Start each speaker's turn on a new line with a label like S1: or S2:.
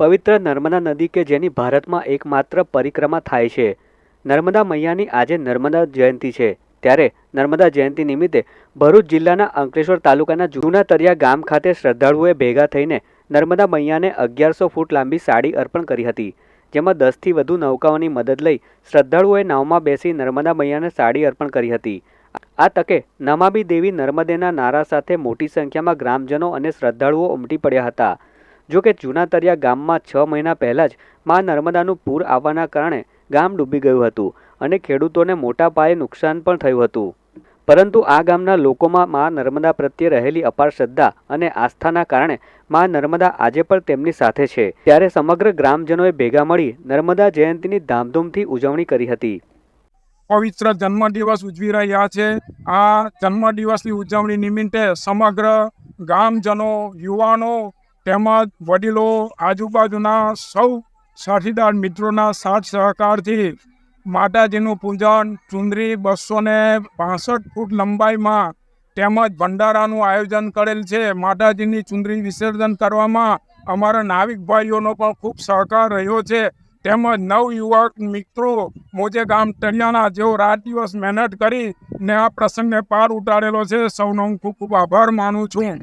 S1: પવિત્ર નર્મદા નદી કે જેની ભારતમાં એકમાત્ર પરિક્રમા થાય છે. નર્મદા મૈયાની આજે નર્મદા જયંતિ છે. ત્યારે નર્મદા જયંતિ નિમિત્તે ભરૂચ જિલ્લાના અંકલેશ્વર તાલુકાના જૂના તરિયા ગામ ખાતે શ્રદ્ધાળુઓએ ભેગા થઈને નર્મદા મૈયાને અગિયારસો ફૂટ લાંબી સાડી અર્પણ કરી હતી. જેમાં દસથી વધુ નૌકાઓની મદદ લઈ શ્રદ્ધાળુઓએ નાવમાં બેસી નર્મદા મૈયાને સાડી અર્પણ કરી હતી. આ તકે નમાબી દેવી નર્મદેના નારા સાથે મોટી સંખ્યામાં ગ્રામજનો અને શ્રદ્ધાળુઓ ઉમટી પડ્યા હતા. જો કે જૂના તરિયા ગામમાં છ મહિના પહેલાં જ મા નર્મદાનું પૂર આવવાના કારણે ગામ ડૂબી ગયું હતું અને ખેડૂતોને મોટા પાયે નુકસાન પણ થયું હતું. પરંતુ આ ગામના લોકોમાં મા નર્મદા પ્રત્યે રહેલી અપાર શ્રદ્ધા અને આસ્થાના કારણે મા નર્મદા આજે પણ તેમની સાથે છે. ત્યારે સમગ્ર ગ્રામજનોએ ભેગા મળી નર્મદા જયંતિની ધામધૂમથી ઉજવણી કરી હતી.
S2: પવિત્ર જન્મદિવસ ઉજવી રહ્યા છે. આ જન્મદિવસની ઉજવણી નિમિત્તે સમગ્ર ગામજનો, યુવાનો તેમજ વડીલો આજુબાજુના સૌ સાથીદાર મિત્રોના સાથ સહકારથી માતાજીનું પૂજન ચુંદરી બસો ને પાસઠ ફૂટ લંબાઈમાં તેમજ ભંડારાનું આયોજન કરેલ છે. માતાજીની ચુંદરી વિસર્જન કરવામાં અમારા નાવિક ભાઈઓનો પણ ખૂબ સહકાર રહ્યો છે. તેમજ નવ યુવક મિત્રો મોજે ગામ તળિયાના જેઓ રાત દિવસ મહેનત કરી ને આ પ્રસંગને પાર ઉતારેલો છે. સૌનો હું ખૂબ ખૂબ આભાર માનું છું.